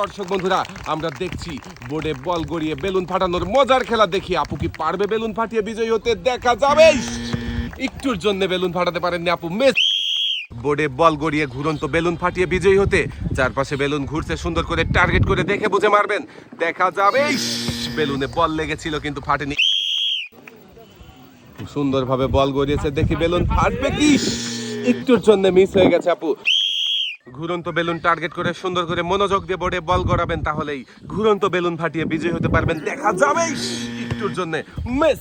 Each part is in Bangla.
দর্শক বন্ধুরা, আমরা দেখছি বোর্ডে বল গড়িয়ে বেলুন ফাটানোর মজার খেলা দেখি। আপু কি পারবে বেলুন ফাটিয়ে বিজয়ী হতে? দেখা যাবে। একটুর জন্য বেলুন ফাটাতে পারেননি আপু, মেস। বোর্ডে বল গড়িয়ে ঘুরন্ত বেলুন ফাটিয়ে বিজয়ী হতে। চারপাশে বেলুন ঘুরছে, সুন্দর করে টার্গেট করে দেখে বুঝে মারবেন। দেখা যাবে! বেলুনে বল লেগেছিল, কিন্তু ফাটেনি। সুন্দরভাবে বল গড়িয়েছে, দেখি বেলুন ফাটবে কি? একটুর জন্য মিস হয়ে গেছে আপু। ঘুরন্ত বেলুন টার্গেট করে সুন্দর করে মনোযোগ দিয়ে বোর্ডে বল গড়াবেন তাহলেই ঘুরন্ত বেলুন ফাটিয়ে বিজয়ী হতে পারবেন। দেখা যাবে একটুর জন্য। মিস।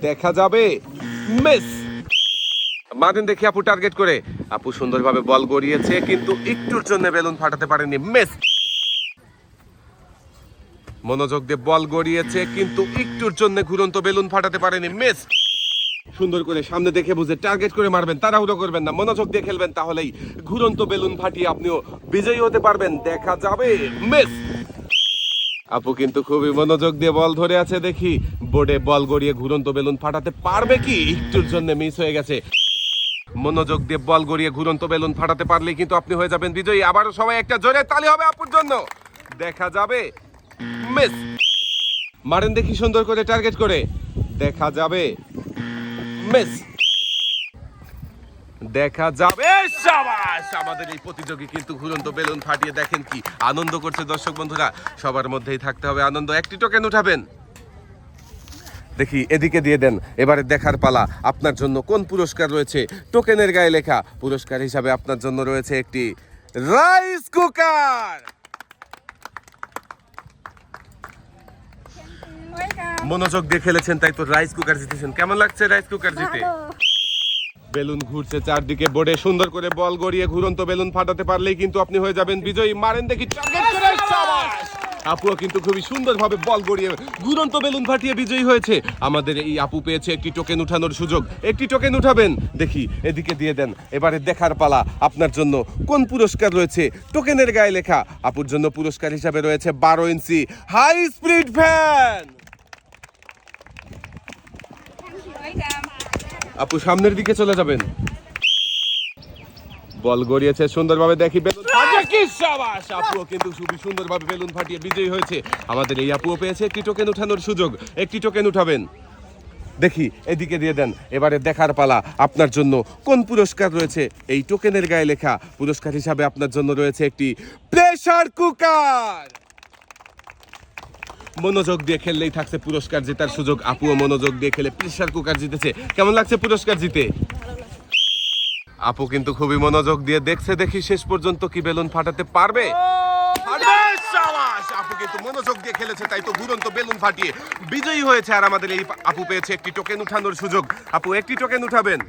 দেখা যাবে। মিস। মাদিন দেখি আপু টার্গেট করে। আপু সুন্দরভাবে বল গড়িয়েছে, কিন্তু একটুর জন্য বেলুন ফাটাতে পারেনি মিস। মনোযোগ দিয়ে বল গড়িয়েছে, কিন্তু একটুর জন্য ঘুরন্ত বেলুন ফাটাতে পারেনি মিস। সুন্দর করে সামনে দেখে বুঝে টার্গেট করে মারবেন, তাড়াহুড়ো করবেন না, মনোযোগ দিয়ে খেলবেন তাহলেই ঘুরন্ত বেলুন ফাটিয়ে আপনিও বিজয়ী হতে পারবেন। দেখা যাবে। মিস! আপু কিন্তু খুবই মনোযোগ দিয়ে বল ধরে আছে, দেখি। বোর্ডে বল গড়িয়ে ঘুরন্ত বেলুন ফাটাতে পারবে কি? একটুর জন্য মিস হয়ে গেছে। মনোযোগ দিয়ে বল গড়িয়ে ঘুরন্ত বেলুন ফাটাতে পারলে কিন্তু আপনি হয়ে যাবেন বিজয়ী। আবারও সবাই একটা জোরে তালি হবে আপুর জন্য। দেখা যাবে। মিস! মারেন দেখি সুন্দর করে টার্গেট করে। দেখা যাবে। মিস দেখা যাবে। সাবাস, আমাদের এই প্রতিযোগী কিন্তু ঘুরন্ত বেলুন ফাটিয়ে দেখেন কি আনন্দ করছে দর্শক বন্ধুরা। সবার মধ্যেই থাকতে হবে আনন্দ। একটি টোকেন উঠাবেন। দেখি, এদিকে দিয়ে দেন। এবারে দেখার পালা। আপনার জন্য কোন পুরস্কার রয়েছে? টোকেনের গায়ে লেখা পুরস্কার হিসাবে আপনার জন্য রয়েছে একটি রাইস কুকার। মনোযোগ দিয়ে খেলেছেন তাই তো রাইস কুকার জিতেছেন। কেমন লাগছে রাইস কুকার জিতে? বেলুন ঘুরছে চারদিকে বোর্ডে সুন্দর করে বল গড়িয়ে ঘুরন্ত বেলুন ফাটাতে পারলেই কিন্তু আপনি হয়ে যাবেন বিজয়ী। মারেন দেখি আপুও কিন্তু খুবই সুন্দরভাবে বল গড়িয়ে ঘুরন্ত বেলুন ফাটিয়ে বিজয়ী হয়েছে। আমাদের এই আপু পেয়েছে একটি টোকেন উঠানোর সুযোগ। একটি টোকেন উঠাবেন। দেখি এদিকে দিয়ে দেন। এবারে দেখার পালা। আপনার জন্য কোন পুরস্কার রয়েছে? টোকেনের গায়ে লেখা। আপুর জন্য পুরস্কার হিসাবে রয়েছে বারো ইঞ্চি। হাই স্পিড ফ্যান আপু সামনের দিকে চলে যাবেন। বল গড়িয়েছে সুন্দরভাবে দেখি বেলুন আপুও কিন্তু খুবই সুন্দরভাবে বেলুন ফাটিয়ে বিজয়ী হয়েছে। আমাদের এই আপুও পেয়েছে একটি টোকেন উঠানোর সুযোগ। একটি টোকেন উঠাবেন। দেখি এদিকে দিয়ে দেন। এবারে দেখার পালা আপনার জন্য। কোন পুরস্কার রয়েছে? এই টোকেনের গায়ে লেখা পুরস্কার হিসাবে আপনার জন্য রয়েছে একটি প্রেসার কুকার মনোযোগ দিয়ে খেললেই থাকছে পুরস্কার জেতার সুযোগ। আপুও মনোযোগ দিয়ে খেলে প্রেসার কুকার জিতেছে। কেমন লাগছে পুরস্কার জিতে? আপু কিন্তু খুবই মনোযোগ দিয়ে দেখছে, দেখি শেষ পর্যন্ত কি বেলুন ফাটাতে পারবে! আপু কিন্তু মনোযোগ দিয়ে খেলেছে, তাই তো ঘুরন্ত বেলুন ফাটিয়ে বিজয়ী হয়েছে। আর আমাদের এই আপু পেয়েছে একটি টোকেন উঠানোর সুযোগ। আপু, একটি টোকেন উঠাবেন?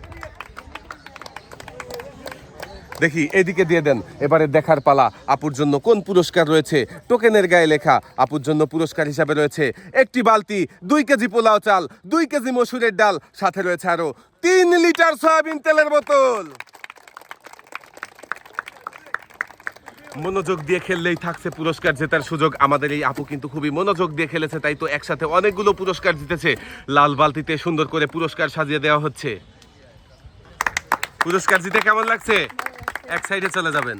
দেখি, এদিকে দিয়ে দেন। এবারে দেখার পালা। আপুর জন্য কোন পুরস্কার রয়েছে? টোকেনের গায়ে লেখা। আপুর জন্য পুরস্কার হিসাবে রয়েছে একটি বালতি, দুই কেজি পোলাও চাল, দুই কেজি মসুরের ডাল। সাথে রয়েছে আরও তিন লিটার সয়াবিন তেলের বোতল। মনোযোগ দিয়ে খেললেই থাকছে পুরস্কার জেতার সুযোগ। আমাদের এই আপু কিন্তু খুবই মনোযোগ দিয়ে খেলেছে, তাই তো একসাথে অনেকগুলো পুরস্কার জিতেছে। লাল বালতিতে সুন্দর করে পুরস্কার সাজিয়ে দেওয়া হচ্ছে। পুরস্কার জিতে কেমন লাগছে? এক সাইডে চলে যাবেন।